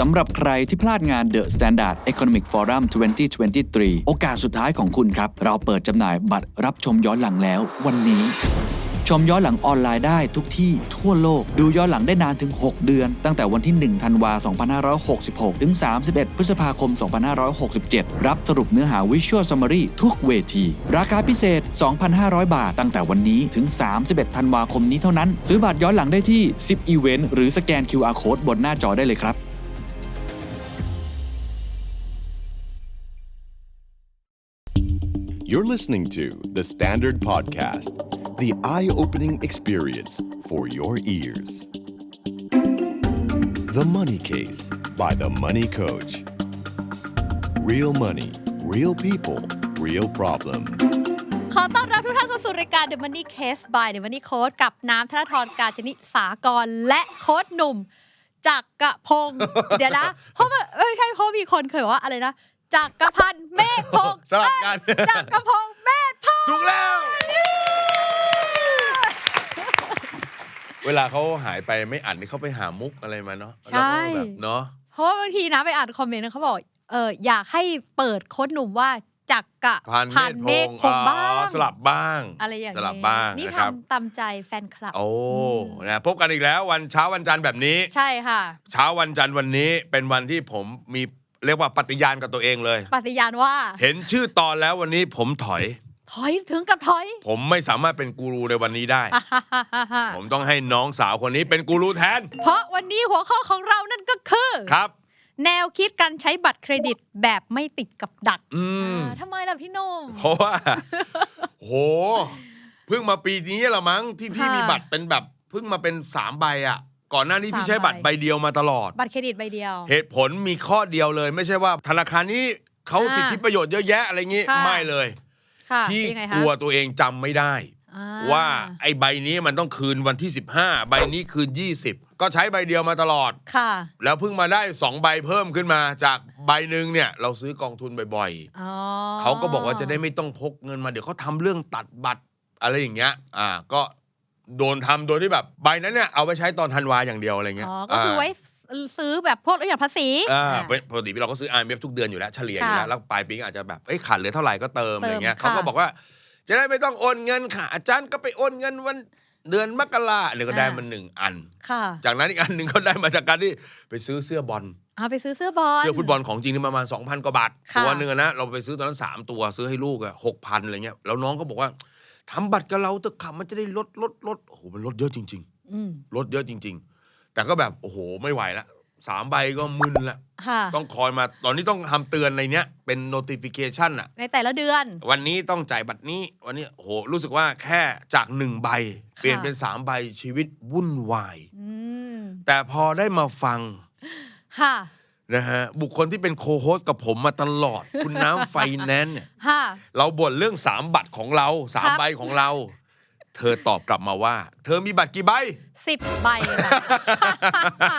สำหรับใครที่พลาดงาน The Standard Economic Forum 2023 โอกาสสุดท้ายของคุณครับ เราเปิดจำหน่ายบัตรรับชมย้อนหลังแล้ววันนี้ ชมย้อนหลังออนไลน์ได้ทุกที่ทั่วโลก ดูย้อนหลังได้นานถึง 6 เดือน ตั้งแต่วันที่ 1 ธันวา 2566 ถึง 31 พฤษภาคม 2567 รับสรุปเนื้อหา Visual Summary ทุกเวที ราคาพิเศษ 2,500 บาท ตั้งแต่วันนี้ถึง 31 ธันวาคมนี้เท่านั้น ซื้อบัตรย้อนหลังได้ที่ 10 Event หรือสแกน QR Code บนหน้าจอได้เลยครับ listening to The Standard Podcast, the eye opening experience for your ears. The Money Case by The Money Coach. Real money, real people, real problem. ขอต้อนรับทุกท่านเข้าสู่รายการ The Money Case by The Money Coach กับน้ำธนทรการจนิสากร และโค้ชหนุ่มจากกระพง ศ์ เดี๋ยวนะ เพราะว่าเอ้ยใช่เพราะมีคนเคยบอกว่าอะไรนะ จากกระพันเมฆพงศ์สลับกัน เอ้ยจากกระพงศ์เมฆพงศ์ถูกแล้ว เวลาเขาหายไปไม่อัดนี่เขาไปหามุกอะไรมาเนาะใช่ แล้วก็แบบเนาะเพราะว่าบางทีนะไปอ่านคอมเมนต์เขาบอกเอออยากให้เปิดโค้ชหนุ่มว่าจากกระพันพันเมเมฆฆพพงงศ์ศ์บ้าอ๋องสลับบ้าง อะไรอย่างสลับบ้างนี่นะครับ ทำตามใจแฟนคลับ โอ้นะพบกันอีกแล้ววันเช้าวันจันทร์แบบนี้ ใช่ค่ะ เช้าวันจันทร์วันนี้เป็นวันที่ผมมี เรียกว่าปฏิญาณกับตัวเองเลย ปฏิญาณว่า เห็นชื่อตอนแล้ววันนี้ผมถอย ถอยถึงกับถอย ผมไม่สามารถเป็นกูรูในวันนี้ได้ ผมต้องให้น้องสาวคนนี้เป็นกูรูแทน เพราะวันนี้หัวข้อของเรานั่นก็คือครับ แนวคิดการใช้บัตรเครดิตแบบไม่ติดกับดักอืมอ่าทำไมล่ะพี่หนุ่มเพราะว่า โหเพิ่งมาปีนี้ละมั้งที่พี่ค่ะมีบัตรเป็นแบบเพิ่งมาเป็นสามใบอะ ก่อนหน้านี้สามพี่ใช้บัตรใบใบเดียวมาตลอด บัตรเครดิตใบเดียว เหตุผลมีข้อเดียวเลย ไม่ใช่ว่าธนาคารนี้เขาอ่าสิทธิประโยชน์เยอะแยะอะไรงี้ ค่ะ ไม่เลยค่ะพี่ยังไงกคะลัวตัวเองจำไม่ได้ อ่ว่าไอ้ใบนี้มันต้องคืนวันที่ 15 ใบนี้คืน 20 ก็ใช้ใบเดียวมาตลอด ค่ะแล้วเพิ่งมาได้ 2 ใบเพิ่มขึ้นมาจากใบหนึ่งเนี่ย เราซื้อกองทุนบ่อยๆอ๋อเขาก็บอกว่าจะได้ไม่ต้องพกเงินมาเดี๋ยวเขาทำเรื่องตัดบัตรอะไรอย่างเงี้ยอ่าก็ โดนทำโดยที่แบบใบนั้นเนี่ยเอาไปใช้ตอนธันวาอย่างเดียวอะไรเงี้ยอ๋อก็คือไว้ซื้อแบบพวกลดหย่อนภาษีอ่าอ่าเป็นปกติเราก็ซื้อ IMF ทุกเดือนอยู่แล้วเฉลี่ยอยู่ค่ะแล้วแล้วปลายปีก็อาจจะแบบเอ้ยขาดเหลือเท่าไหร่ก็เติมเติมอะไรเงี้ยค่ะเขาก็บอกว่า จะได้ไม่ต้องโอนเงินค่ะ อาจารย์ก็ไปโอนเงินวันเดือนมกราเนี่ยก็ได้มันหนึ่งอันค่ะจากนั้นอีกอันหนึ่งก็ได้มาจากการที่ไปซื้อเสื้อบอลเอาไปซื้อเสื้อบอล เสื้อฟุตบอลของจริงนี่ประมาณ2,000กว่าบาทค่ะตัวหนึ่งอะนะ เราไปซื้อตอนนั้น3ตัวซื้อให้ลูกอะหกพันอะไรเงี้ย แล้วน้องก็บอกว่า ทำบัตรกับเราเถอะค่ะมันจะได้ลดลดลดโอ้โหมันลดเยอะจริงอืมๆลดเยอะจริง ๆ แต่ก็แบบโอ้โหไม่ไหวละสามใบก็มึนละค่ะต้องคอยมาตอนนี้ต้องทำเตือนในเนี้ยเป็น notification อะในแต่ละเดือน วันนี้ต้องจ่ายบัตรนี้ วันนี้โอ้โหรู้สึกว่าแค่จากหนึ่งใบ เปลี่ยนเป็นสามใบชีวิตวุ่นวายอืมแต่พอได้มาฟังค่ะ นะฮะบุคคลที่เป็นโคโฮสกับผมมาตลอด คุณน้ำไฟแนนซ์เนี่ยค่ะ เราบ่นเรื่องสามบัตรของเราสามครับ ใบของเรา เธอตอบกลับมาว่า เธอมีบัตรกี่ใบ สิบใบค่ะ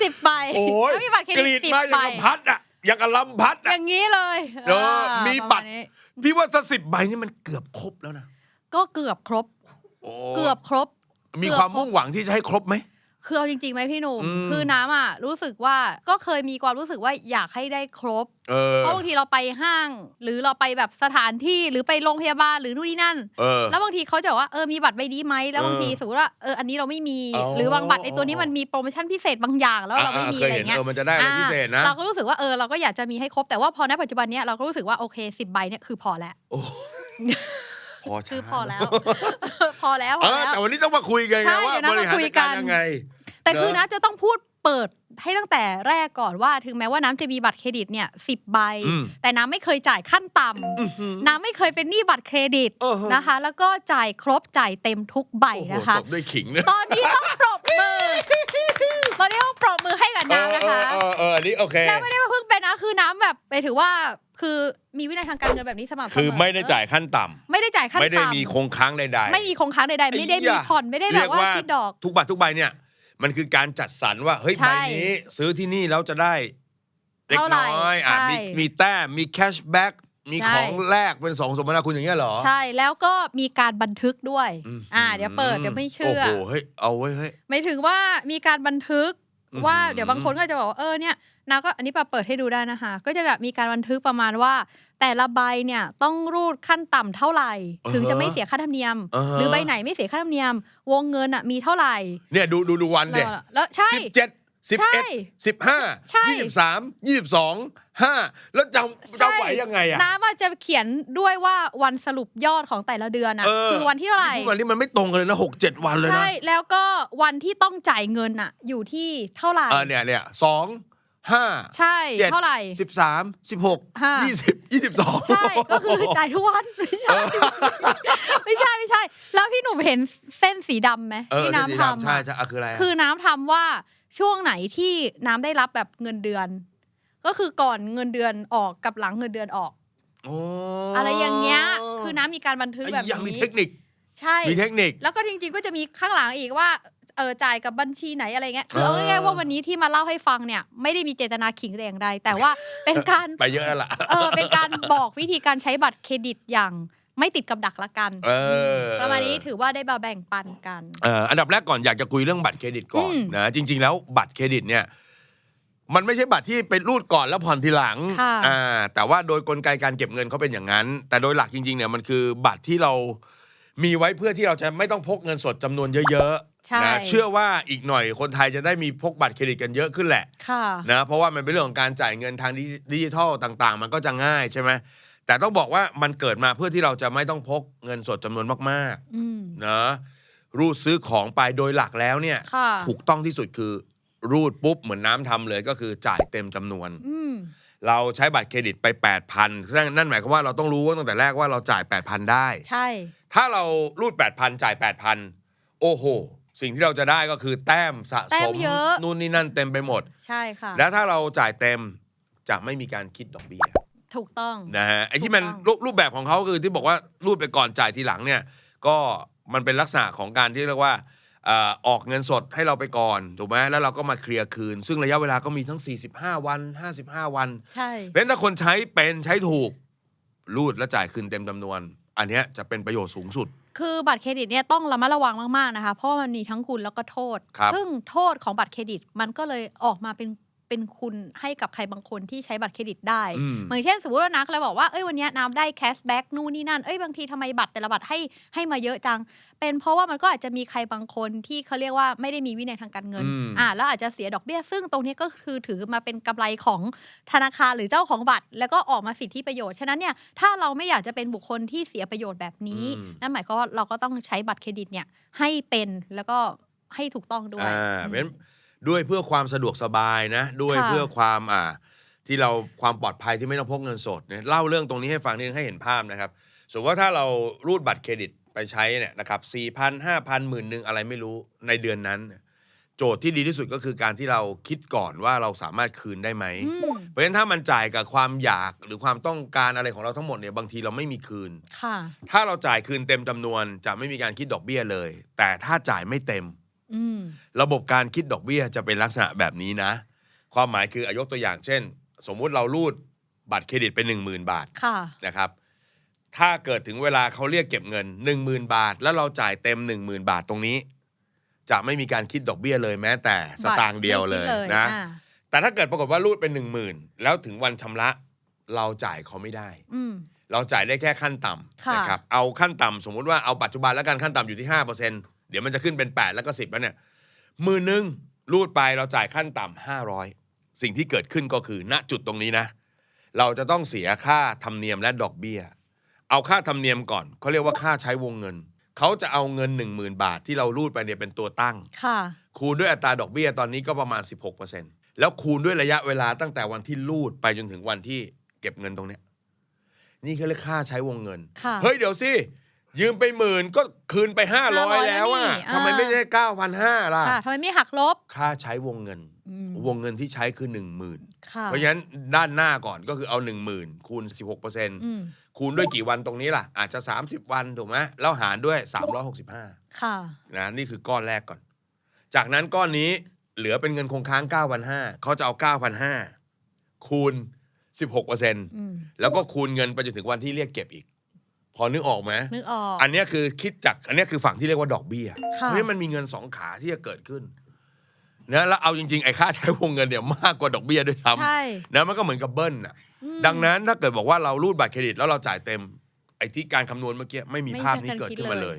สิบใบโอ้ยแล้วมีบัตรเครกดิรีตดสิบมาอใบย่างกับพัดอะอย่างกับลำพัดออะ ย่างนี้เลยเอออ่ามีประาณบัตร นี้พี่ว่าสักสิบใบนี่มันเกือบครบแล้วนะก็เกือบครบโอ้เกือบครบมีเกือบความครบมุ่งหวังที่จะให้ครบไหม คือเอาจริงๆไหมพี่หนุ่ม อืม คือน้ำอะรู้สึกว่าก็เคยมีความรู้สึกว่าอยากให้ได้ครบ เออ เพราะบางทีเราไปห้าง หรือเราไปแบบสถานที่หรือไปโรงพยาบาลหรือนู่นนี่นั่น เออ แล้วบางทีเขาจะบอกว่าเออมีบัตรใบนี้ไหมแล้วบางทีเออสมมติว่าเอออันนี้เราไม่มี อ๋อ หรือบางบัตรไอ้ตัวนี้มันมีโปรโมชั่นพิเศษบางอย่างแล้วเราไม่มีเคอะยไรเห็นเงี้ย เออมันจะได้อะไรพิเศษนะอ่าเราก็รู้สึกว่าเออเราก็อยากจะมีให้ครบแต่ว่าพอณปัจจุบันเนี้ยเราก็รู้สึกว่าโอเคสิบใบเนี่ยคือพอแล้ว โอ้ พอช้าคือพอแล้ว พอแล้วพเอออแล้ว แต่วันนี้ต้องมาคุยกันใช่ไงว่าเดี๋ยวนะบริหารมาคุยจัดการกันยังไง แต่คือเนนะอะจะต้องพูดเปิดให้ตั้งแต่แรกก่อนว่า ถึงแม้ว่าน้ำจะมีบัตรเครดิตเนี่ยสิบใบ อืม แต่น้ำไม่เคยจ่ายขั้นต่ำน้ำไม่เคยเป็นหนี้บัตรเครดิตเออฮะนะคะ แล้วก็จ่ายครบจ่ายเต็มทุกใบโอ้โหนะคะ ตบด้วยขิงเนี่ยตอนนี้ต้องปรบมือ ตอนนี้ต้องปรบมือให้กับน้ำนะคะ เออเออเอออันนี้โอเค แล้วไม่ได้มาเพิ่งเป็นนะคือน้ำแบบไปถือว่า คือมีวินัยทางการเงินแบบนี้สม่ำเสมอคือไม่ได้จ่ายขั้นต่ำไม่ได้จ่ายขั้นไม่ได้ต่ำมีคงค้างใดๆ ไม่มีคงค้างใดๆ ไม่ได้มีผ่อนไม่ได้แบบว่าคิดดอก ทุกบาททุกใบเนี่ย มันคือการจัดสรรว่าเฮ้ยใช่ใบนี้ซื้อที่นี่แล้วจะได้เล็กเท่าไหร่น้อยอะใช่ มีมีแต้มมีแคชแบ็กมีใช่ของแลกเป็นสองสมนาคุณอย่างเงี้ยเหรอใช่แล้วก็มีการบันทึกด้วย มอ่าเดี๋ยวเปิดเดี๋ยวไม่เชื่อ โอ้โหเฮ้ยเอาไว้ยเฮ้ยหมายถึงว่ามีการบันทึกอืมว่าเดี๋ยวบางคนก็จะบอกว่าเออเนี่ย นาก็อันนี้ปาเปิดให้ดูได้นะคะ ก็จะแบบมีการบันทึกประมาณว่า แต่ละใบเนี่ยต้องรูดขั้นต่ำเท่าไหร่ ถึงจะไม่เสียค่าธรรมเนียมอ่าฮะหรือใบไหนไม่เสียค่าธรรมเนียม วงเงินอะมีเท่าไหร่ เนี่ยดูดูดูวันเด็แล้วแล้วใช่สิบเจ็ดสิบใช่เอ็ดสิบห้าใช่ยี่สิบสามยี่สิบสองห้าแล้วจำจำไหวยังไงอะน้ำอาจจะเขียนด้วยว่าวันสรุปยอดของแต่ละเดือนอะเออคือวันที่เท่าไหร่ทุกวันนี้มันไม่ตรงกันเลยนะหกเจ็ดวันเลยนะใช่แล้วก็วันที่ต้องจ่ายเงินอะอยู่ที่เท่าไหร่เออเนี่ยเนี่ยสอง ห้าใช่เจ็ดเท่าไหร่ สิบสามสิบหกห้า ยี่สิบยี่สิบสอง ใช่ ก็คือจ่ายทุกวันไม่ใช่ ไม่ใช่ไม่ใช่ แล้วพี่หนุ่มเห็นเส้นสีดำไหมเออที่น้ำสีทำดำใช่อะ ใช่อะคืออะไรอะคือน้ำทำว่าช่วงไหนที่น้ำได้รับแบบเงินเดือน ก็คือก่อนเงินเดือนออกกับหลังเงินเดือนออกโอ้อะไรอย่างเงี้ย คือน้ำมีการบันทึกไอ้แบบยังมีนี้ เทคนิค ใช่ มีเทคนิค แล้วก็จริงๆก็จะมีข้างหลังอีกว่า เออจ่ายกับบัญชีไหนอะไรเงี้ยคือเอาเออง่ายๆว่าวันนี้ที่มาเล่าให้ฟังเนี่ยไม่ได้มีเจตนาขิงแต่อย่างใดแต่ว่าเป็นการไปเยอะแล้วล่ะเออเป็นการบอกวิธีการใช้บัตรเครดิตอย่างไม่ติดกับดักละกันเออประมาณนี้ถือว่าได้มาแบ่งปันกันเอ่ออันดับแรกก่อนอยากจะคุยเรื่องบัตรเครดิตก่อนอืมนะจริง ๆ แล้วบัตรเครดิตเนี่ยมันไม่ใช่บัตรที่ไปรูดก่อนแล้วผ่อนทีหลังค่ะอ่าแต่ว่าโดยกลไกการเก็บเงินเขาเป็นอย่างนั้น แต่โดยหลักจริงๆเนี่ยมันคือบัตรที่เรามีไว้เพื่อที่เราจะไม่ต้องพกเงินสดจำนวนเยอะ ใช่ๆนะเชื่อว่าอีกหน่อยคนไทยจะได้มีพกบัตรเครดิตกันเยอะขึ้นแหละค่ะ นะเพราะว่ามันเป็นเรื่องของการจ่ายเงินทางดิจิดิจิทัลต่าง ๆ มันก็จะง่ายใช่ไหมแต่ต้องบอกว่ามันเกิดมาเพื่อที่เราจะไม่ต้องพกเงินสดจำนวนมากอืม ๆนะรูดซื้อของไปโดยหลักแล้วเนี่ย ค่ะ ถูกต้องที่สุดคือรูดปุ๊บเหมือนน้ำทำเลยก็คือจ่ายเต็มจำนวน อืม เราใช้บัตรเครดิตไป 8,000ซึ่งนั่นหมายความว่าเราต้องรู้ว่าตั้งแต่แรกว่าเราจ่าย 8,000 ได้ ใช่ ถ้าเรารูด 8,000 จ่าย 8,000 โอ้โห สิ่งที่เราจะได้ก็คือแต้มสะแต้สมมเยอะ นู่นนี่นั่นเต็มไปหมด ใช่ค่ะ แล้วถ้าเราจ่ายเต็มจะไม่มีการคิดดอกเบี้ยถูกต้อง นะฮะไอ้ที่มันถูกต้อง รูปรูปแบบของเขาคือที่บอกว่ารูดไปก่อนจ่ายทีหลังเนี่ย ก็มันเป็นลักษณะของการที่เรียกว่าเอ่อออกเงินสดให้เราไปก่อนถูกไหมแล้วเราก็มาเคลียร์คืน ซึ่งระยะเวลาก็มีทั้ง 45 วัน 55 วัน ใช่ เพราะฉะนั้นถ้าคนใช้เป็นใช้ถูกรูดและจ่ายคืนเต็มจำนวน อันเนี้ยจะเป็นประโยชน์สูงสุด คือบัตรเครดิตเนี่ยต้องระมัดระวังมากๆนะคะ เพราะว่ามันมีทั้งคุณแล้วก็โทษครับซึ่งโทษของบัตรเครดิตมันก็เลยออกมาเป็น เป็นคุณให้กับใครบางคนที่ใช้บัตรเครดิตได้อืมเหมือนเช่นสมมติว่านักเลยบอกว่าเอ้ยวันเนี้ยน้ำได้แคชแบ็กนู่นนี่นั่นเอ้ยบางทีทำไมบัตรแต่ละบัตรให้ให้มาเยอะจัง เป็นเพราะว่ามันก็อาจจะมีใครบางคนที่เขาเรียกว่าไม่ได้มีวินัยทางการเงินอืมอ่าแล้วอาจจะเสียดอกเบี้ยซึ่งตรงนี้ก็คือถือมาเป็นกำไรของธนาคารหรือเจ้าของบัตร แล้วก็ออกมาสิทธิประโยชน์ฉะนั้นเนี่ยถ้าเราไม่อยากจะเป็นบุคคลที่เสียประโยชน์แบบนี้อืมนั่นหมายความว่าเราก็ต้องใช้บัตรเครดิตเนี่ยให้เป็นแล้วก็ให้ถูกต้องด้วย อ่าอืมเพราะฉะนั้น ด้วยเพื่อความสะดวกสบายนะ ด้วยค่ะ เพื่อความอ่าที่เราความปลอดภัยที่ไม่ต้องพกเงินสดเนี่ยเล่าเรื่องตรงนี้ให้ฟังนิดนึงให้เห็นภาพนะครับ สมมติว่าถ้าเรารูดบัตรเครดิตไปใช้เนี่ยนะครับสี่พันห้าพันหมื่นหนึ่งอะไรไม่รู้ในเดือนนั้น โจทย์ที่ดีที่สุดก็คือการที่เราคิดก่อนว่าเราสามารถคืนได้ไหม อืมเพราะฉะนั้นถ้ามันจ่ายกับความอยากหรือความต้องการอะไรของเราทั้งหมดเนี่ยบางทีเราไม่มีคืน ค่ะ ถ้าเราจ่ายคืนเต็มจำนวนจะไม่มีการคิดดอกเบี้ยเลย แต่ถ้าจ่ายไม่เต็มอืม ระบบการคิดดอกเบี้ยจะเป็นลักษณะแบบนี้นะ ความหมายคืออายกตัวอย่างเช่น สมมุติเรารูดบัตรเครดิตเป็น1 0,000 บาทค่ะนะครับ ถ้าเกิดถึงเวลาเขาเรียกเก็บเงิน 10,000 บาท แล้วเราจ่ายเต็ม 10,000 บาทตรงนี้ จะไม่มีการคิดดอกเบี้ยเลยแม้แต่สตางค์เดียวเลยบัตรไม่คิดนะอ่าแต่ถ้าเกิดปรากฏว่ารูดเป็น10,000 แล้วถึงวันชำระเราจ่ายเขาไม่ได้อืมเราจ่ายได้แค่ขั้นต่ำค่ะนะครับเอาขั้นต่ำสมมุติว่าเอาปัจจุบันแล้วกันขั้นต่ำอยู่ที่5%เดี๋ยวมันจะขึ้นเป็น 8 แล้วก็ 10 แล้วเนี่ยหมือนึงรูดไปเราจ่ายขั้นต่ำ500สิ่งที่เกิดขึ้นก็คือณจุดตรงนี้นะ เราจะต้องเสียค่าธรรมเนียมและดอกเบี้ย เอาค่าธรรมเนียมก่อนเขาเรียกว่าค่าใช้วงเงิน เขาจะเอาเงิน 10,000 บาทที่เรารูดไปเนี่ยเป็นตัวตั้ง ค่ะ คูณด้วยอัตราดอกเบี้ยตอนนี้ก็ประมาณ 16%แล้วคูณด้วยระยะเวลาตั้งแต่วันที่รูดไปจนถึงวันที่เก็บเงินตรงเนี้ยนี่คือเรียกค่าใช้วงเงิน ค่ะ เฮ้ยเดี๋ยวสิ ยืมไปหมื่นก็คืนไป 500 500แล้วอะแล้วนี่ทำไมอ่าไม่ได้9,500ล่ะ ค่ะทำไมไม่หักลบค่าใช้วงเงิน อืมวงเงินที่ใช้คือ 10,000 ค่ะเพราะฉะนั้นด้านหน้าก่อนก็คือเอา 10,000 คูณ อืม16%คูณด้วยกี่วันตรงนี้ล่ะ อาจจะ 30 วันถูกไหมแล้วหารด้วย 365ค่ะ นะนี่คือก้อนแรกก่อน จากนั้นก้อนนี้เหลือเป็นเงินคงค้าง 9,500เขาจะเอา 9,500คูณ 16%อืมแล้วก็คูณเงินไปจนถึงวันที่เรียกเก็บอีกพ อนึกออกไหมนึกออกอันเนี้ยคือคิดจากอันเนี้ยคือฝั่งที่เรียกว่าดอกเบี้ยค่ะเพราะฉะนั้นมันมีเงินสองขาที่จะเกิดขึ้นนะแล้วเอาจริงๆไอ้ค่าใช้วงเงินเนี่ยมากกว่าดอกเบี้ยด้วยซ้ใช่ำนะมันก็เหมือนกับเบิ้ลน่ะอืมดังนั้นถ้าเกิดบอกว่าเรารูดบัตรเครดิตแล้วเราจ่ายเต็ม ไอ้ที่การคำนวณเมื่อกี้ไม่มีไม่ภาพมีนี้การเกิดคิดขึ้นมาเลเลยย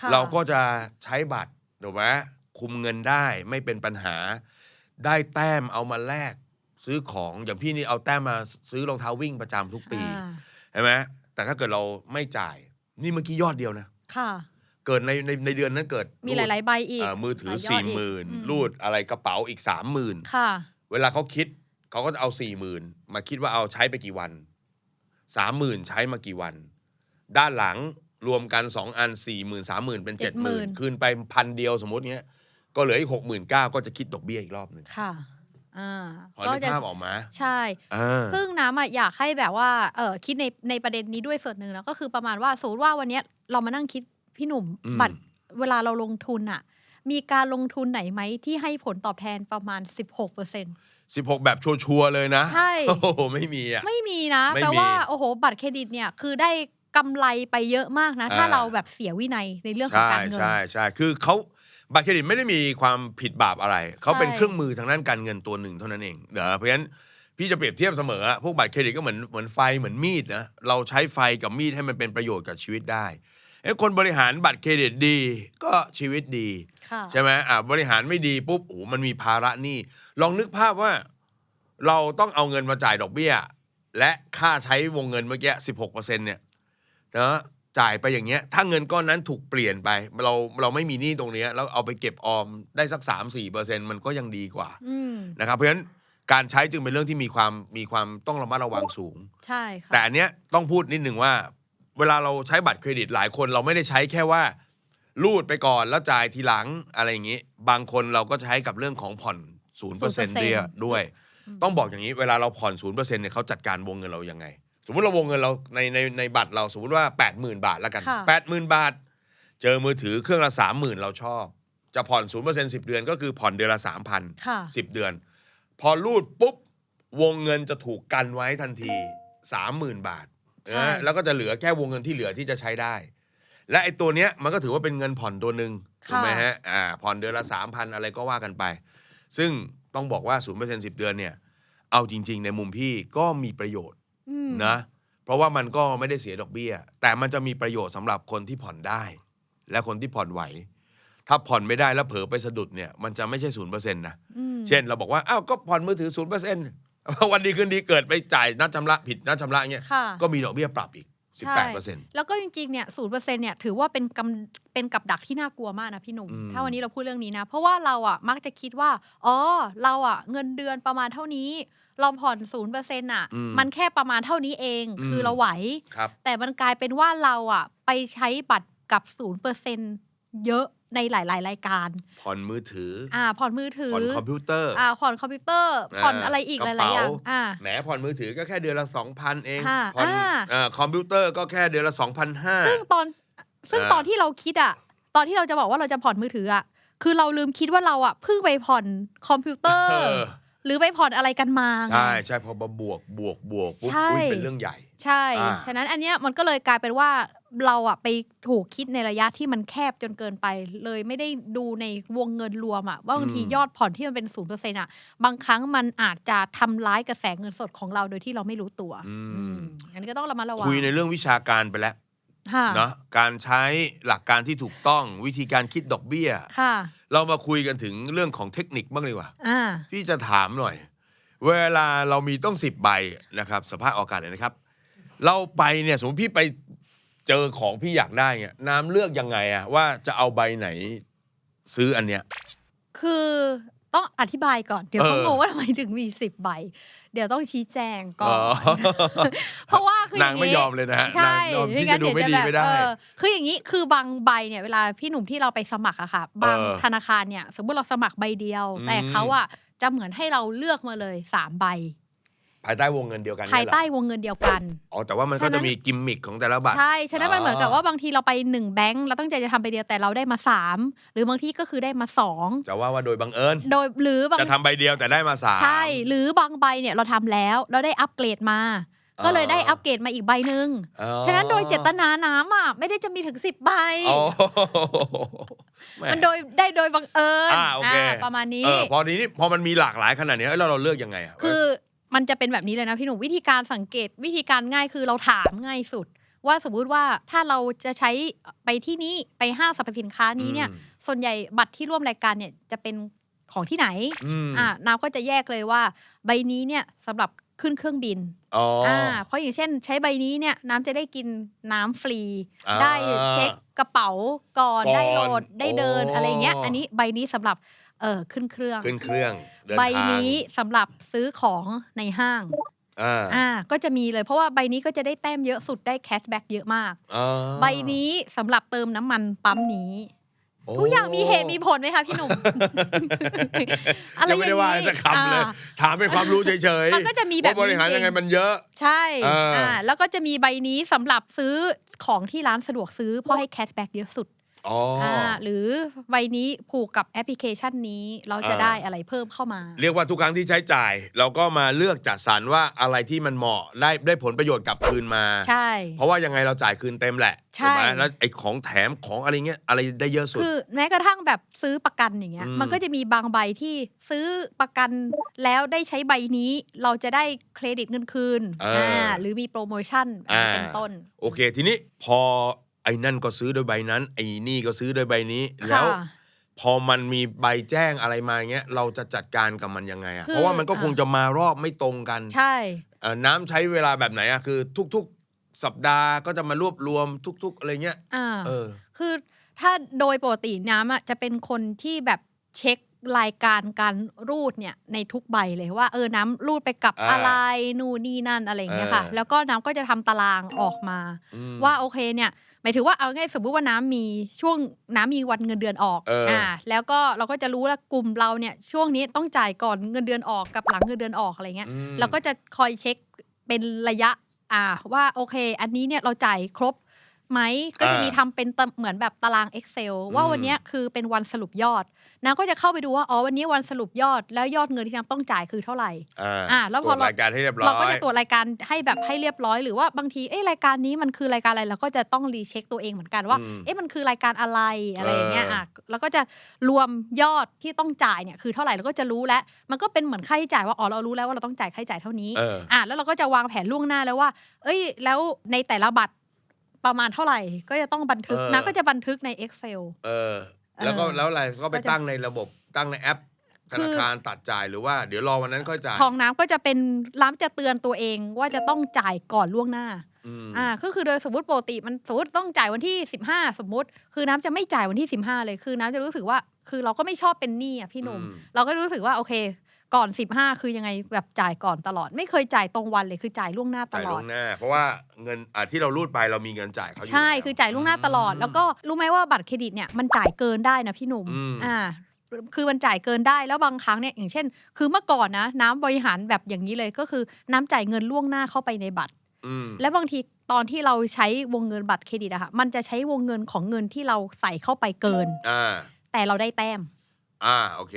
ค่ะเราก็จะใช้บัตรถูกไหมคุมเงินได้ไม่เป็นปัญหา ได้แต้มเอามาแลกซื้อของอย่างพี่นี่เอาแต้มมาซื้อรองเท้าวิ่งประจำทุกปีอ่าใช่ไหม แต่ถ้าเกิดเราไม่จ่าย นี่เมื่อกี้ยอดเดียวนะ ค่ะ เกิดในในในเดือนนั้นเกิดมีหลายๆใบอีก เอ่อมือถือหลายยอสี่ดอีกหมื่นอืม รูดอะไรกระเป๋าอีกสามหมื่นค่ะ เวลาเขาคิดเขาก็จะเอาสี่หมื่นมาคิดว่าเอาใช้ไปกี่วันสามหมื่นใช้มากี่วัน ด้านหลังรวมกันสองอันสี่หมื่นสามหมื่นเป็นเจ็ดหมื่น70,000 คืนไปพันเดียวสมมติเงี้ยก็เหลืออีกหกหมื่นเก้าก็จะคิดดอกเบี้ยอีกรอบหนึ่ง ค่ะ อ่าพอนึกภาพออกมาใช่ อ่าซึ่งน้ำอะอยากให้แบบว่าเออคิดในในประเด็นนี้ด้วยส่วนหนึ่งแล้วก็คือประมาณว่าสมมติว่าวันเนี้ยเรามานั่งคิดพี่หนุ่มอืมบัตรเวลาเราลงทุนอะมีการลงทุนไหนไหมที่ให้ผลตอบแทนประมาณ 16%เปอร์เซ็นต์สิบหกแบบชัวร์ๆเลยนะใช่ โอ้โหไม่มีอะ ไม่มีนะไม่มีแปลว่าโอ้โห บัตรเครดิตเนี่ยคือได้กำไรไปเยอะมากนะ ถ้าอ่า เราแบบเสียวินัยในเรื่องของใช่การเงิน ใช่ใช่คือเขา บัตรเครดิตไม่ได้มีความผิดบาปอะไร เขาเป็นใช่เครื่องมือทางด้านการเงินตัวหนึ่งเท่านั้นเองเดี๋ยวเพราะฉะนั้นพี่จะเปรียบเทียบเสมออะพวกบัตรเครดิตก็เหมือนเหมือนไฟเหมือนมีดนะเราใช้ไฟกับมีดให้มันเป็นประโยชน์กับชีวิตได้เอ้คนบริหารบัตรเครดิตดีก็ชีวิตดีค่ะใช่ไหมอ่าบริหารไม่ดีปุ๊บโอ้โหมันมีภาระหนี้ลองนึกภาพว่า เราต้องเอาเงินมาจ่ายดอกเบี้ย และค่าใช้วงเงินเมื่อกี้สิบหกเปอร์เซ็นต์เนี่ยนะ จ่ายไปอย่างเงี้ย ถ้าเงินก้อนนั้นถูกเปลี่ยนไป เราเราไม่มีหนี้ตรงเนี้ยแล้วเอาไปเก็บออมได้สักสามสี่เปอร์เซ็นต์มันก็ยังดีกว่าอืมนะครับ เพราะฉะนั้นการใช้จึงเป็นเรื่องที่มีความมีความต้องระมัดระวังสูง ใช่ค่ะแต่อันเนี้ยต้องพูดนิดหนึ่งว่า เวลาเราใช้บัตรเครดิตหลายคนเราไม่ได้ใช้แค่ว่ารูดไปก่อนแล้วจ่ายทีหลังอะไรอย่างนี้ บางคนเราก็ใช้กับเรื่องของผ่อนศูนย์เปอร์เซ็นต์0%ด้วย ต้องบอกอย่างนี้เวลาเราผ่อนศูนย์เปอร์เซ็นต์เนี่ยเขาจัดการวงเงินเรายังไงส มมติเราวงเงินเราในในในบัตรเราสมมติว่า 8 0,000 บาทแล้วกัน ค่ะ 8 0,000 บาท เจอมือถือเครื่องละ30,000 เราชอบ จะผ่อนศูนย์เปอร์เซ็นต์สิเดือนก็คือผ่อนเดือนละ 3,000 ค่ะสิบเดือน พอรูดปุ๊บ วงเงินจะถูกกันไว้ทันทีสามหมื่นบาทใช่ นะแล้วก็จะเหลือแค่วงเงินที่เหลือที่จะใช้ได้ และไอ้ตัวเนี้ยมันก็ถือว่าเป็นเงินผ่อนตัวหนึ่งถูกไหมฮะอ่าผ่อนเดือนละสามพันอะไรก็ว่ากันไป ซึ่งต้องบอกว่าศูนย์เปอร์เซ็นต์สิบเดือนเนี่ย เอาจริง ๆ ในมุมพี่ก็มีประโยชน์อืม นะ เพราะว่ามันก็ไม่ได้เสียดอกเบี้ย แต่มันจะมีประโยชน์สำหรับคนที่ผ่อนได้ และคนที่ผ่อนไหว ถ้าผ่อนไม่ได้แล้วเผลอไปสะดุดเนี่ยมันจะไม่ใช่ศูนย์เปอร์เซ็นต์นะอืมเช่นเราบอกว่าอ้าวก็ผ่อนมือถือศูนย์เปอร์เซ็นต์วันดีคืนดีเกิดไปจ่ายนัดชำระผิดนัดชำระเงี้ยค่ะก็มีดอกเบี้ยปรับอีก18เปอร์เซ็นต์แล้วก็จริงๆ เนี่ยศูนย์เปอร์เซ็นต์เนี่ยถือว่าเป็นกำเป็นกับดักที่น่ากลัวมากนะพี่หนุ่มอืมถ้าวันนี้เราพูดเรื่องนี้นะ เพราะว่าเราอะมักจะคิดว่า อ๋อ เราอะเงินเดือนประมาณเท่านี้ เราผ่อนศูนย์เปอร์เซ็นต์อะมันแค่ประมาณเท่านี้เองคือเราไหว ครับ แต่มันกลายเป็นว่าเราอะ ไปใช้บัตรกับศูนย์เปอร์เซ็นต์เยอะในหลาย ๆ รายการ ผ่อนมือถืออ่า ผ่อนมือถือผ่อนคอมพิวเตอร์ อ่า ผ่อนคอมพิวเตอร์ ผ่อนอ่าอะไรอีกกหระลาย ๆอย่างเป๋าอ่า แหมผ่อนมือถือก็แค่เดือนละ2,000เองค่ะผ่อนอ่าอ่าคอมพิวเตอร์ก็แค่เดือนละซึ่ง2,500ตอนซึ่งอ่า ตอนที่เราคิดอะตอนที่เราจะบอกว่าเราจะผ่อนมือถืออะคือเราลืมคิดว่าเราอะเพิ่งไปผ่อนคอมพิวเตอร์เออ หรือไปผ่อนอะไรกันมาไง ใช่ใช่พอมาบวกบวกบวกปุ๊บใช่ อุ๊ยเป็นเรื่องใหญ่ ใช่ อ่า ฉะนั้นอันเนี้ยมันก็เลยกลายเป็นว่าเราอะไปถูกคิดในระยะที่มันแคบจนเกินไป เลยไม่ได้ดูในวงเงินรวมอะว่าบางทียอดผ่อนที่มันเป็นศูนย์เปอร์เซ็นต์อะบางครั้งมันอาจจะทำร้ายกระแสเงินสดของเราโดยที่เราไม่รู้ตัวอืมอืมอันนี้ก็ต้องระมัดระวัง คุยในเรื่องวิชาการไปแล้วค่ะ เนาะการใช้หลักการที่ถูกต้องวิธีการคิดดอกเบี้ย ค่ะ เรามาคุยกันถึงเรื่องของเทคนิคบ้างดีกว่า อ่า พี่จะถามหน่อย เวลาเรามีต้องสิบใบนะครับสภาพอากาศเลยนะครับ เราไปเนี่ยสมมติพี่ไปเจอของพี่อยากได้เนี่ยน้ำเลือกยังไงอะว่าจะเอาใบไหนซื้ออันเนี้ย คือ ต้องอธิบายก่อน เดี๋ยวเออเขางงว่าทำไมถึงมีสิบใบ เดี๋ยวต้องชี้แจงก่อนอ๋อเพราะว่าคืออนางไม่ยอมเลยนะฮะใช่นางยอมที่งั้จะดูเยวไม่ดีแบบไม่ได้เออคืออย่างนี้คือบางใบเนี่ยเวลาพี่หนุ่มที่เราไปสมัครอะค่ะ บางเออธนาคารเนี่ย สมมติเราสมัครใบเดียวอืมแต่เขาอะจะเหมือนให้เราเลือกมาเลยสามใบ ภายใต้วงเงินเดียวกันภายเนี่ยเหรอใต้วงเงินเดียวกัน อ๋อ แต่ว่ามันฉะนั้ก็นจะมีกิมมิคของแต่ละบัตร ใช่ ฉะนั้นมันเหมือนกับอ๋อว่าบางทีเราไปหนึ่งแบงค์เราตั้งใจจะทำใบเดียวแต่เราได้มาสามหรือบางที่ก็คือได้มาสองจะว่าว่าโดยบังเอิญ โดยหรือบางจะทำใบเดียวแต่ได้มาสามใช่ หรือบางใบเนี่ยเราทำแล้วเราได้อัปเกรดมา ก็เลยได้อัปเกรดมาอีกใบหนึ่งอ๋อฉะนั้นโดยเจตนาน้ำอะไม่ได้จะมีถึง10ใบอ๋อแหมันโดยได้โดยบังเอิญอ่าโอเคาประมาณนี้เออพอทีนี้พอมันมีหลากหลายขนาดนี้แล้วเราเลือกยังไงอะคือ มันจะเป็นแบบนี้เลยนะพี่หนุ่มวิธีการสังเกตวิธีการง่ายคือเราถามง่ายสุด ว่าสมมุติว่าถ้าเราจะใช้ไปที่นี้ไปห้างสรรพสินค้านี้เนี่ย ส่วนใหญ่บัตรที่ร่วมรายการเนี่ยจะเป็นของที่ไหนอืมอ่าน้ำก็จะแยกเลยว่า ใบนี้เนี่ยสำหรับขึ้นเครื่องบินอ๋อออ่าเพราะอย่างเช่น ใช้ใบนี้เนี่ยน้ำจะได้กินน้ำฟรีอ่าได้เช็คกระเป๋าก่อนก่อนได้โหลดได้เดินอ๋อออะไรเงี้ย อันนี้ใบนี้สำหรับ เออขึ้นเครื่อง ขึ้นเครื่องเดินใบทางนี้สำหรับซื้อของในห้าง อ่าอ่า ก็จะมีเลยเพราะว่าใบนี้ก็จะได้แต้มเยอะสุดได้แคชแบ็กเยอะมาก อ่าใบนี้สำหรับเติมน้ำมันปั๊มนี้โอ้ทุกอย่างมีเหตุมีผลไหมคะพี่หนุ่ม อะไรยังอไม่ย่างได้ว่านี้จะคำเลย อ่า ถามเป็นความรู้เฉยๆมันก็จะมีแบบว่าบริหารนี้จริง ยังไงมันเยอะ ใช่เอออ่อ่าแล้วก็จะมีใบนี้สำหรับซื้อของที่ร้านสะดวกซื้อเพราะให้แคชแบ็กเยอะสุด อ๋อออ่าหรือใบนี้ผูกกับแอปพลิเคชันนี้เราจะอ่า ได้อะไรเพิ่มเข้ามา เรียกว่าทุกครั้งที่ใช้จ่าย เราก็มาเลือกจัดสรรว่าอะไรที่มันเหมาะได้ได้ผลประโยชน์กลับคืนมา ใช่ เพราะว่ายังไงเราจ่ายคืนเต็มแหละใช่ ถูกไหมแล้วไอ้ของแถมของอะไรเงี้ยอะไรได้เยอะสุด คือแม้กระทั่งแบบซื้อประกันอย่างเงี้ย อืม มันก็จะมีบางใบที่ซื้อประกันแล้วได้ใช้ใบนี้ เราจะได้เครดิตเงินคืนเอออ่หรือมีโปรโมชั่นอ่าเป็นต้น โอเค ทีนี้พอ ไอ้นั่นก็ซื้อโดยใบนั้น ไอ้นี่ก็ซื้อโดยใบนี้ แล้ว ค่ะ พอมันมีใบแจ้งอะไรมาเงี้ยเราจะจัดการกับมันยังไงอะคือ เพราะว่ามันก็อะคงจะมารอบไม่ตรงกันใช่ เอ่อน้ำใช้เวลาแบบไหนอะคือ ทุกๆ สัปดาห์ก็จะมารวบรวมทุก ๆ อะไรเงี้ย อ่า เออ คือถ้าโดยปกติน้ำอะจะเป็นคนที่แบบเช็ครายการการรูดเนี่ยในทุกใบเลยว่าเออน้ำรูดไปกับอ่าอะไรนู่นนี่นั่นอะไรอย่างเงี้ยค่ะ เออ แล้วก็น้ำก็จะทำตารางออกมา อืมว่าโอเคเนี่ย หมายถึงว่าเอาง่ายสมมติว่าน้ำมีช่วงน้ำมีวันเงินเดือนออกเอออ่แล้วก็เราก็จะรู้แล้วกลุ่มเราเนี่ยช่วงนี้ต้องจ่ายก่อนเงินเดือนออกกับหลังเงินเดือนออกอะไรเงี้ยอืมเราก็จะคอยเช็คเป็นระยะอ่าว่าโอเค อันนี้เนี่ยเราจ่ายครบ ไหมก็จะมีทำเป็นตะเหมือนแบบตาราง Excel ว่าวันเนี้ยคือเป็นวันสรุปยอดน้ำก็จะเข้าไปดูว่าอ๋อวันนี้วันสรุปยอดแล้วยอดเงินที่น้ำต้องจ่ายคือเท่าไหร่อ่าอ่าแล้วพอตรเราจรายการให้เรียบร้อยเราก็จะตรวจรายการให้แบบให้เรียบร้อยหรือว่าบางทีเอ้รายการนี้มันคือรายการอะไรเราก็จะต้องรีเช็คตัวเองเหมือนกันว่าอืมเอ๊ะมันคือรายการอะไรอะไรอย่างเงี้ยเอออ่อะแล้วก็จะรวมยอดที่ต้องจ่ายเนี่ยคือเท่าไหร่เราก็จะรู้แล้วมันก็เป็นเหมือนค่าใช้จ่ายว่าอ๋อเรารู้แล้วว่าเราต้องจ่ายค่าใช้จ่ายเท่านี้เอออะแล้วเราก็จะวางแผนล่วงหน้าแล้วว่า เอ้ย แล้วในแต่ละบัตร ประมาณเท่าไหร่ ก็จะต้องบันทึกเออ นะก็จะบันทึกใน Excel เออ แล้วก็เออแล้วอะไรก็ไปก็จะตั้งในระบบตั้งในแอปธคืนาอ คารตัดจ่ายหรือว่าเดี๋ยวรอวันนั้นค่อยจ่ายของน้ำก็จะเป็นร้านจะเตือนตัวเองว่าจะต้องจ่ายก่อนล่วงหน้า อืมอ่าก็คือโดยสมมติปกติมันสมมติต้องจ่ายวันที่ 15 สมมติ คือน้ำจะไม่จ่ายวันที่ 15 เลยคือน้ำจะรู้สึกว่า คือเราก็ไม่ชอบเป็นหนี้อะพี่หนุ่มอืมเราก็รู้สึกว่าโอเค ก่อน 15 คือยังไงแบบจ่ายก่อนตลอด ไม่เคยจ่ายตรงวันเลยคือจ่ายล่วงหน้าตจ่ายลล่อวด งหน้า เพราะว่าเงินอะที่เรารูดไปเรามีเงินจ่ายเขาอยู่ใช่แล้วคือจ่ายล่วงหน้าตลอดมแล้วก็รู้ไหมว่าบัตรเครดิตเนี่ยมันจ่ายเกินได้นะพี่หนุ่มอืม อ่า คือมันจ่ายเกินได้แล้วบางครั้งเนี่ยอย่างเช่น คือเมื่อก่อนนะ น้ำบริหารแบบอย่างนี้เลยก็คือน้ำจ่ายเงินล่วงหน้าเข้าไปในบัตร อืมและบางทีตอนที่เราใช้วงเงินบัตรเครดิตอะค่ะมันจะใช้วงเงินของเงินที่เราใส่เข้าไปเกิน อ่า แต่เราได้แต้ม อ่าโอเค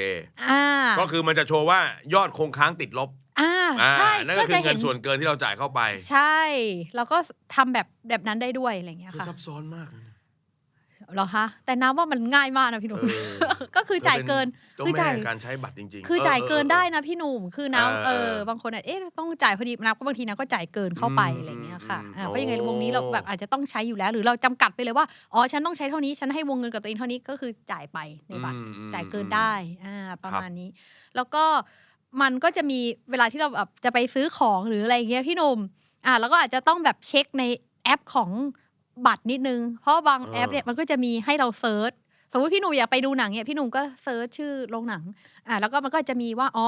อ่าก็คือมันจะโชว์ว่ายอดคงค้างติดลบอ่าอ่าใช่นั่นก็ก็คืจะอเงิเห็นนส่วนเกินที่เราจ่ายเข้าไปใช่ แล้วก็ทำแบบแบบนั้นได้ด้วยอะไรอย่างเงี้ยคือค่ะ ซับซ้อนมากเลยนะ เหรอคะแต่น้ำว่ามันง่ายมากนะพี่หนุ่มเออ ก็คือจ่ายเกิน เจ้าคือแม่จ่าย การใช้บัตรจริงๆคือเออจ่ายเกินออได้นะพี่หนุ่มคือน้ำเอเอออบางคนอะเอ๊ะต้องจ่ายพอดีนะก็บางทีนะก็จ่ายเกินเข้าไปอืมอะไรอย่างเงี้ยค่ะอืมอ่าโอ้เพราะยังไงวงนี้เราแบบอาจจะต้องใช้อยู่แล้ว หรือเราจำกัดไปเลยว่าอ๋อฉันต้องใช้เท่านี้ฉันให้วงเงินกับตัวเองเท่านี้ก็คือจ่ายไปในบัตร อืมอืม จ่ายเกินอืมได้อ่าประมาณนี้ แล้วก็มันก็จะมีเวลาที่เราแบบจะไปซื้อของหรืออะไรอย่างเงี้ยพี่หนุ่มอ่าแล้วก็อาจจะต้องแบบเช็คในแอปของ บัตรนิดนึง เพราะบางเออแอปเนี่ยมันก็จะมีให้เราเซิร์ชสมมติพี่หนุ่มอยากไปดูหนังเนี่ยพี่หนุ่มก็เซิร์ชชื่อโรงหนังอ่าแล้วก็มันก็จะมีว่าอ๋อ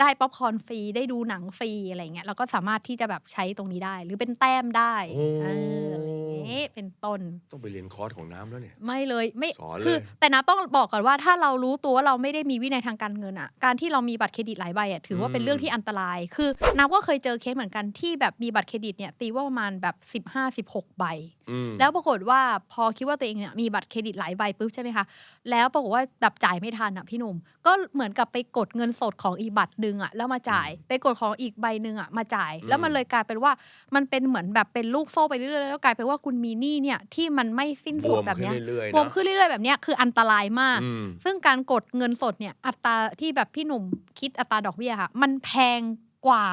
ได้ป๊อปคอร์นฟรีได้ดูหนังฟรีอะไรเงี้ยเราก็สามารถที่จะแบบใช้ตรงนี้ได้ หรือเป็นแต้มได้โอ้เอออะไร อย่างเงี้ยเป็นต้น ต้องไปเรียนคอร์สของน้ำแล้วเนี่ย ไม่เลยไม่สอนเลยคือแต่นะต้องบอกก่อนว่าถ้าเรารู้ตัวว่าเราไม่ได้มีวินัยทางการเงินอะ การที่เรามีบัตรเครดิตหลายใบอะถือว่าเป็นเรื่องที่อันตราย คือนับก็เคยเจอเคสเหมือนกันที่แบบมีบัตรเครดิตเนี่ยตีว่าประมาณแบบ 15 16 ใบอืมแล้วปรากฏว่าพอคิดว่าตัวเองเนี่ยมีบัตรเครดิตหลายใบปุ๊บใช่ไหมคะ แล้วปรากฏว่าแบบจ่ายไม่ทันอะพี่หนุ่ม ก็เหมือนกับไปกดเงินสดของอีกบัตรหนึ่งอะแล้วมาจ่าย ไปกดของอีกใบหนึ่งอะมาจ่าย แล้วมันเลยกลายเป็นว่ามันเป็นเหมือนแบบเป็นลูกโซ่ไปเรื่อยๆแล้วกลายเป็นว่าคุณมีหนี้เนี่ยที่มันไม่สิ้นบสุดวมแบบขึ้นเนี้ยเรื่อยๆบวมนะขึ้นเรื่อยๆแบบเนี้ยคืออันตรายมากอืมซึ่งการกดเงินสดเนี่ยอัตราที่แบบพี่หนุ่มคิดอัตราดอกเบี้ยค่ะ มันแพงกว่า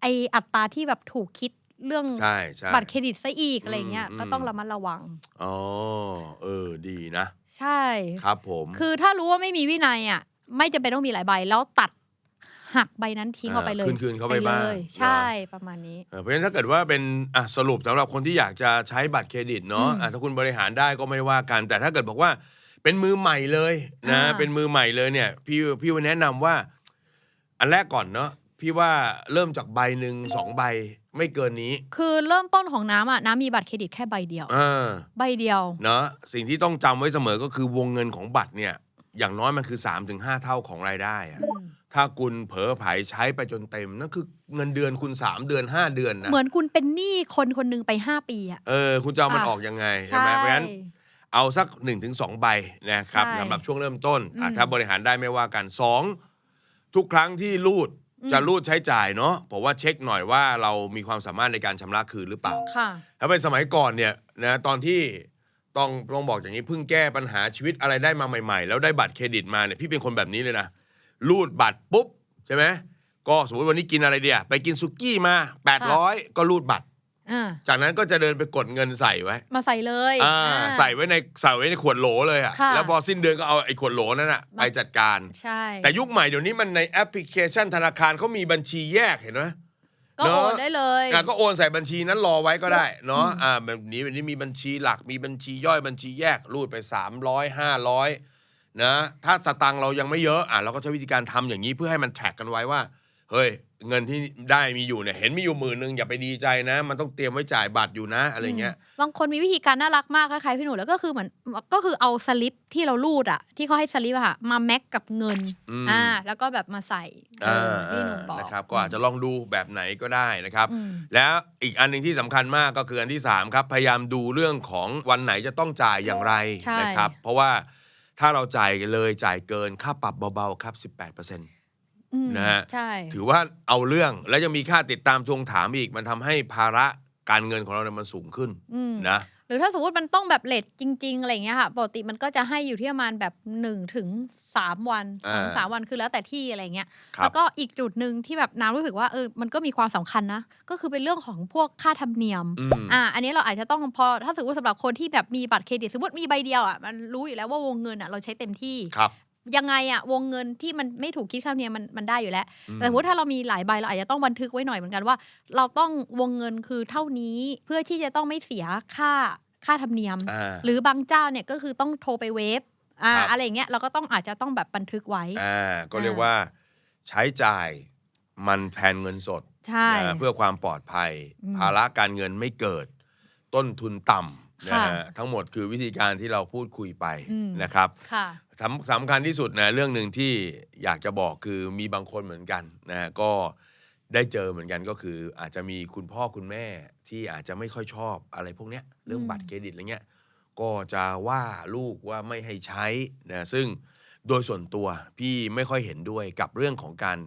ไออัตราที่แบบถูกคิดเรื่องใช่ใช่บัตรเครดิตซะอีกอะไรเงี้ยอืมก็ต้องระมัดระวัง อ๋อ เออ ดีนะ ใช่ ครับผม คือถ้ารู้ว่าไม่มีวินัยอะ ไม่จำเป็นต้องมีหลายใบ แล้วตัด หักใบนั้นทิ้งออกไปเลยคืนๆเข้าไปบ้างเลยใช่ประมาณนี้เออเพราะฉะนั้นถ้าเกิดว่าเป็นอะสรุปสำหรับคนที่อยากจะใช้บัตรเครดิตเนาะอืมอะถ้าคุณบริหารได้ก็ไม่ว่ากัน แต่ถ้าเกิดบอกว่าเป็นมือใหม่เลยนะอ่าเป็นมือใหม่เลยเนี่ย พี่พี่แนะนำว่า อันแรกก่อนเนาะพี่ว่าเริ่มจากใบหนึ่งสองใบไม่เกินนี้ คือเริ่มต้นของน้ำอะน้ำมีบัตรเครดิตแค่ใบเดียวอ่าใบเดียวเนาะสิ่งที่ต้องจำไว้เสมอก็คือวงเงินของบัตรเนี่ย อย่างน้อยมันคือ3-5เท่าของรายได้อะอืม ถ้าคุณเผลอไผใช้ไปจนเต็ม นั่นคือเงินเดือนคุณ 3 เดือน 5 เดือนนะเหมือนคุณเป็นหนี้คนคนหนึงไปห้าปีอะเออ คุณจะเอามันอะออกยังไงใช่ไหมเพราะฉะนั้นเอาสัก1นถึงสใบนะครับใช่สำหรับช่วงเริ่มต้นอะอืมถ้าบริหารได้ไม่ว่ากัน 2 ทุกครั้งที่รูดอืมจะรูดใช้จ่ายเนาะผมว่าเช็คหน่อยว่าเรามีความสามารถในการชำระคืนหรือเปล่าค่ะถ้าเป็นสมัยก่อนเนี่ยนะตอนที่ต้องต้องบอกอย่างนี้เพิ่งแก้ปัญหาชีวิตอะไรได้มาใหม่ ๆ แล้วได้บัตรเครดิตมาเนี่ยพี่เป็นคนแบบนี้เลยนะ รูดบัตรปุ๊บใช่ไหมก็สมมติวันนี้กินอะไรเดียไปกินซุกี้มา 800 ก็รูดบัตรอ่าจากนั้นก็จะเดินไปกดเงินใส่ไว้ มาใส่เลยอ่าอ่าใส่ไว้ในใส่ไว้ในขวดโหลเลยอะค่ะแล้วพอสิ้นเดือนก็เอาไอ้ขวดโหลนั้นอะมาไปจัดการใช่แต่ยุคใหม่เดี๋ยวนี้มันในแอปพลิเคชันธนาคารเขามีบัญชีแยกเห็นไหมก็เนอะโอนได้เลยอะก็โอนใส่บัญชีนั้นรอไว้ก็ได้เนาะอืมอ่าแบบนี้แบบนี้มีบัญชีหลักมีบัญชีย่อยบัญชีแยกรูดไป 300 500 นะถ้าสตังค์เรายังไม่เยอะอะเราก็ใช้วิธีการทำอย่างนี้เพื่อให้มันแท็กกันไว้ว่า เฮ้ย เงินที่ได้มีอยู่เนี่ยเห็นมีอยู่หมื่นหนึ่งอย่าไปดีใจนะ มันต้องเตรียมไว้จ่ายบัตรอยู่นะอะไรเงี้ยบางคนมีวิธีการน่ารักมากคล้ายๆพี่หนูแล้วก็คือเหมือนก็คือเอาสลิปที่เรารูดอะที่เขาให้สลิปอะค่ะมาแม็กกับเงินอืมอ่าแล้วก็แบบมาใส่เออ่าอพี่หนุ่มบอกนะครับก็อาจจะลองดูแบบไหนก็ได้นะครับอืมแล้วอีกอันหนึ่งที่สำคัญมากก็คืออันที่3ครับพยายามดูเรื่องของวันไหนจะต้องจ่ายอย่างไรใช่นะครับ เพราะว่า ถ้าเราจ่ายเลยจ่ายเกินค่าปรับเบาๆครับ 18%อืมนะฮะใช่ ถือว่าเอาเรื่องแล้วยังมีค่าติดตามทวงถามอีก มันทำให้ภาระการเงินของเราเนี่ยมันสูงขึ้นอืมนะ หรือถ้าสมมติมันต้องแบบเลทจริง ๆ อะไรอย่างเงี้ยค่ะ ปกติมันก็จะให้อยู่ที่ประมาณแบบ1นถึงสามวันสองอ่าสามวันคือแล้วแต่ที่อะไรเงี้ยครับแล้วก็อีกจุดหนึ่งที่แบบน้ำรู้สึกว่าเออ มันก็มีความสำคัญนะ ก็คือเป็นเรื่องของพวกค่าธรรมเนียมอืมอ่า อันนี้เราอาจจะต้องพอถ้าสมมติสำหรับคนที่แบบมีบัตรเครดิต สมมติมีใบเดียวอะ มันรู้อยู่แล้วว่าวงเงินอะเราใช้เต็มที่ครับ ยังไงอะวงเงินที่มันไม่ถูกคิดค่าธรรมเนียมมันมันได้อยู่แล้วอืมแต่สมมติถ้าเรามีหลายใบเราอาจจะต้องบันทึกไว้หน่อยเหมือนกันว่า เราต้องวงเงินคือเท่านี้เพื่อที่จะต้องไม่เสียค่าค่าธรรมเนียม อ่า หรือบางเจ้าเนี่ยก็คือต้องโทรไปเวฟอ่าครับ อะไรอย่างเงี้ยเราก็ต้องอาจจะต้องแบบบันทึกไว้ อ่าก็เรียกว่าใช้จ่ายมันแทนเงินสดใช่ นะเพื่อความปลอดภัย อืม ภาระการเงินไม่เกิด ต้นทุนต่ำ นะค่ะฮะทั้งหมดคือวิธีการที่เราพูดคุยไปอืมนะครับค่ะสำสำคัญที่สุดนะเรื่องหนึ่งที่อยากจะบอกคือมีบางคนเหมือนกันนะฮะก็ได้เจอเหมือนกันก็คือ อาจจะมีคุณพ่อคุณแม่ที่อาจจะไม่ค่อยชอบอะไรพวกเนี้ยเรื่องอืมบัตรเครดิตอะไรเงี้ยก็จะว่าลูกว่าไม่ให้ใช้นะซึ่งโดยส่วนตัวพี่ไม่ค่อยเห็นด้วยกับเรื่องของการ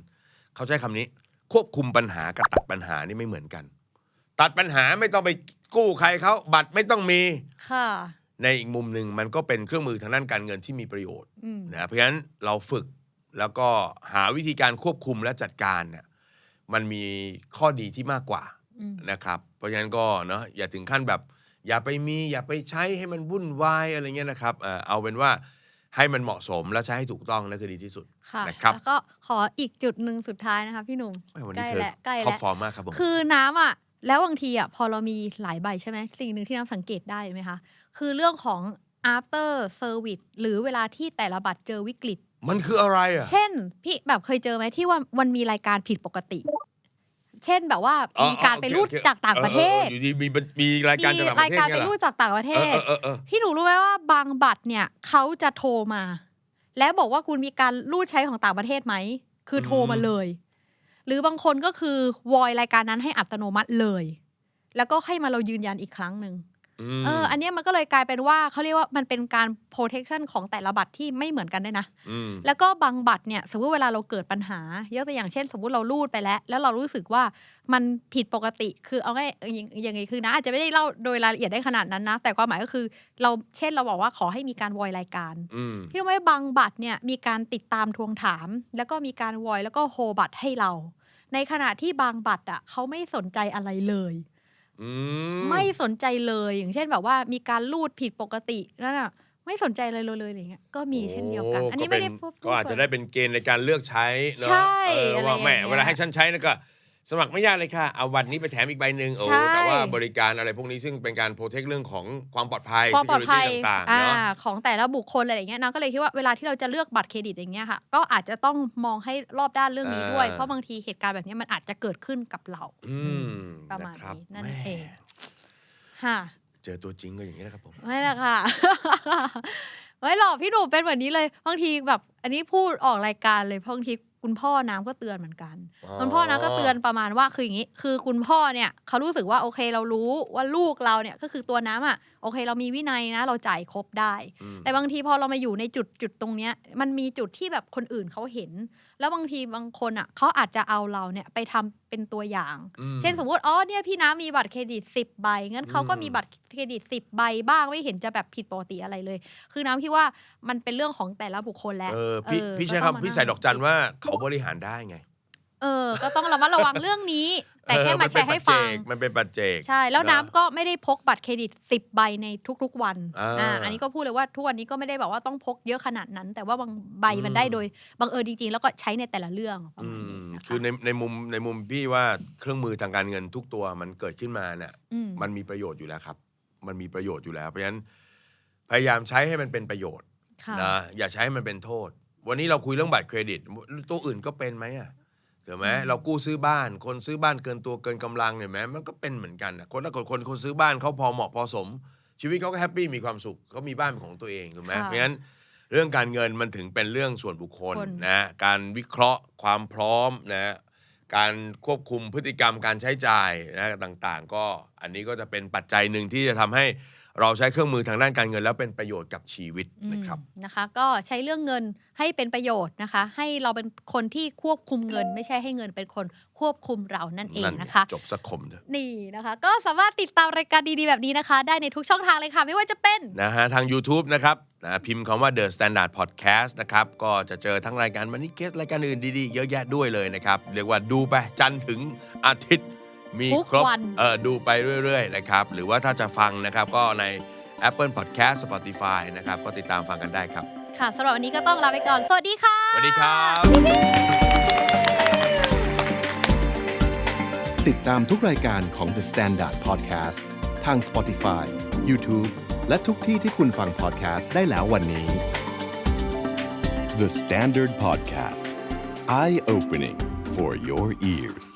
เขาใช้คำนี้ ควบคุมปัญหากับตัดปัญหานี่ไม่เหมือนกัน ตัดปัญหาไม่ต้องไปกู้ใครเขาบัตรไม่ต้องมี ค่ะ ในอีกมุมหนึ่งมันก็เป็นเครื่องมือทางด้านการเงินที่มีประโยชน์อืมนะเพราะฉะนั้นเราฝึกแล้วก็หาวิธีการควบคุมและจัดการเนี่ยมันมีข้อดีที่มากกว่า อืม นะครับเพราะฉะนั้นก็เนาะอย่าถึงขั้นแบบ อย่าไปมีอย่าไปใช้ให้มันวุ่นวายอะไรเงี้ยนะครับเอ่อเอาเป็นว่าให้มันเหมาะสมและใช้ให้ถูกต้องนั่นคือดีที่สุด ค่ะ นะครับ แล้วก็ขออีกจุดหนึ่งสุดท้ายนะคะพี่หนุ่มวันใกนี้ล้เธอแล้วใกล้ท็อปแล้ว ฟอร์มมากครับผม คือน้ำอะ แล้วบางทีอะพอเรามีหลายใบใช่ไหมสิ่งหนึ่งที่น้ำสังเกตได้ไหมคะคือเรื่องของ after service หรือเวลาที่แต่ละบัตรเจอวิกฤต มันคืออะไรอะ เช่น พี่แบบเคยเจอไหมที่ว่ามันมีรายการผิดปกติ เช่นแบบว่าอ๋อมีการโอเคไปรูดโอเค จากต่างประเทศ อออออยู่ดีมีบัญมีรายการจากต่างประรายเทศการเนี่ไปยเหรรูอดจากต่างประเทเออศเออเออเออ พี่หนูรู้ไหมว่าบางบัตรเนี่ยเขาจะโทรมา แล้วบอกว่าคุณมีการรูดใช้ของต่างประเทศไหม คือโทรมาเลย หรือบางคนก็คือวอยรายการนั้นให้อัตโนมัติเลย แล้วก็ให้มาเรายืนยันอีกครั้งหนึ่งมเออ อันเนี้ยมันก็เลยกลายเป็นว่าเขาเรียกว่ามันเป็นการ protection ของแต่ละบัตรที่ไม่เหมือนกันด้วยนะมแล้วก็บางบัตรเนี่ย สมมติเวลาเราเกิดปัญหายกตัวอย่างเช่น สมมติเรารูดไปแล้ว แล้วเรารู้สึกว่ามันผิดปกติ คือเอาง่ายๆอย่างอย่างไงคือนะ อาจจะไม่ได้เล่าโดยรายละเอียดได้ขนาดนั้นนะ แต่ความหมายก็คือเราเช่นเราบอกว่าขอให้มีการวอยรายการอืมพี่รู้ไหมบางบัตรเนี่ยมีการติดตามทวงถาม แล้วก็มีการวอยแล้วก็โฮบัตรให้เรา ในขณะที่บางบัตรอะเขาไม่สนใจอะไรเลยอืมไม่สนใจเลยอย่างเช่นแบบว่ามีการรูดผิดปกตินั่นน่ะไม่สนใจเลยเลยเลยอย่างเงี้ยก็มีเช่นเดียวกัน อันนี้ไม่ได้ก็พูดเป็นก็อาจจะได้เป็นเกณฑ์ในการเลือกใช้เนาะใช่เอออะไรว่าแหม่อย่างเงี้ยเวลาให้ฉันใช้นะก็ สมัครไม่ยากเลยค่ะ เอาวันนี้ไปแถมอีกใบหนึ่งโอ้ ใช่ แต่ว่าบริการอะไรพวกนี้ซึ่งเป็นการโปรเทคเรื่องของความปลอดภัย ความปลอดภัย security ต่างๆ อ่า เนาะ ของแต่ละบุคคลอะไรอย่างเงี้ยน้องก็เลยคิดว่าเวลาที่เราจะเลือกบัตรเครดิตอย่างเงี้ยค่ะ ก็อาจจะต้องมองให้รอบด้านเรื่องนี้ด้วย อ่า เพราะบางทีเหตุการณ์แบบนี้มันอาจจะเกิดขึ้นกับเรา อืมประมาณคบนี้นั่นแม่เอง ค่ะเจอตัวจริงก็อย่างนี้นะครับผม ไม่ละค่ะ ไม่หรอกพี่หนุ่มเป็นแบบนี้เลยบางทีแบบ อันนี้พูดออกรายการเลยเพราะบางที คุณพ่อน้ำก็เตือนเหมือนกันอ๋อคุณพ่อน้ำก็เตือนประมาณว่าคืออย่างนี้ คือคุณพ่อเนี่ยเขารู้สึกว่าโอเคเรารู้ว่าลูกเราเนี่ยก็คือตัวน้ำอะโอเค เรามีวินัยนะ เราจ่ายครบได้อืมแต่บางทีพอเรามาอยู่ในจุดจุดตรงเนี้ย มันมีจุดที่แบบคนอื่นเขาเห็น แล้วบางทีบางคนอะเขาอาจจะเอาเราเนี่ยไปทำเป็นตัวอย่างอืมเช่นสมมติอ๋อเนี่ยพี่น้ำมีบัตรเครดิต 10 ใบงั้นเขาก็อืมมีบัตรเครดิต 10 ใบบ้างไม่เห็นจะแบบผิดปกติอะไรเลย คือน้ำคิดว่ามันเป็นเรื่องของแต่ละบุคคลแหละเออพี่เออพี่ใช้ก็ต้องมาคำพี่ใส่นั่งดอกจันคิดว่าเขาบริหารได้ไงเออ ก็ต้องระมัดระวังเรื่องนี้ แต่แค่เออมาแชร์ให้ฟัง มันเป็นปัจเจก ใช่ แล้วเนอะน้ำก็ไม่ได้พกบัตรเครดิต 10 ใบในทุกๆวันอ่าอันนี้ก็พูดเลยว่าทุกวันนี้ก็ไม่ได้แบบว่าต้องพกเยอะขนาดนั้น แต่ว่าบางใบมันอืมได้โดยบังเอิญจริงๆ แล้วก็ใช้ในแต่ละเรื่องประอืมาณนี้มนะคะคือในในมุมในมุมพี่ว่าเครื่องมือทางการเงินทุกตัวมันเกิดขึ้นมาเนี่ยอืมมันมีประโยชน์อยู่แล้วครับ มันมีประโยชน์อยู่แล้ว เพราะฉะนั้นพยายามใช้ให้มันเป็นประโยชน์ค่ะนะอย่าใช้ให้มันเป็นโทษ วันนี้เราคุยเรื่องบัตรเครดิต ตัวอื่นก็เป็นไหมอะ ถูกไหมอืมเรากู้ซื้อบ้าน คนซื้อบ้านเกินตัวเกินกำลังเห็นไหมมันก็เป็นเหมือนกันนะคนถ้าเกิดคนคนซื้อบ้านเขาพอเหมาะพอสม ชีวิตเขาก็แฮปปี้มีความสุขเขามีบ้านเป็นของตัวเองถูกไหมค่ะเพราะฉะนั้นเรื่องการเงินมันถึงเป็นเรื่องส่วนบุคคลคนนะการวิเคราะห์ความพร้อมนะการควบคุมพฤติกรรมการใช้จ่ายนะต่างๆ ก็อันนี้ก็จะเป็นปัจจัยหนึ่งที่จะทำให้ เราใช้เครื่องมือทางด้านการเงินแล้วเป็นประโยชน์กับชีวิตอืมนะครับนะคะ ก็ใช้เรื่องเงินให้เป็นประโยชน์นะคะ ให้เราเป็นคนที่ควบคุมเงิน ไม่ใช่ให้เงินเป็นคนควบคุมเรานั่นเองนะคะ จบสักคมเถอะนี่นะคะ ก็สามารถติดตามรายการดีๆแบบนี้นะคะ ได้ในทุกช่องทางเลยค่ะ ไม่ว่าจะเป็นนะฮะทาง YouTube นะครับนะพิมพ์คำว่า The Standard Podcast นะครับ ก็จะเจอทั้งรายการมันนี่เคสรายการอื่นดีๆ เยอะแยะด้วยเลยนะครับ เรียกว่าดูไปจันทร์ถึงอาทิตย์ มีทุกครบวันเออดูไปเรื่อยๆนะครับ หรือว่าถ้าจะฟังนะครับก็ใน Apple Podcast Spotify นะครับ ก็ติดตามฟังกันได้ครับ ค่ะสำหรับวันนี้ก็ต้องลาไปก่อน สวัสดีค่ะ สวัสดีครับ ติดตามทุกรายการของ The Standard Podcast ทาง Spotify, YouTube และทุกที่ที่คุณฟัง podcast ได้แล้ววันนี้ The Standard Podcast Eye Opening for Your Ears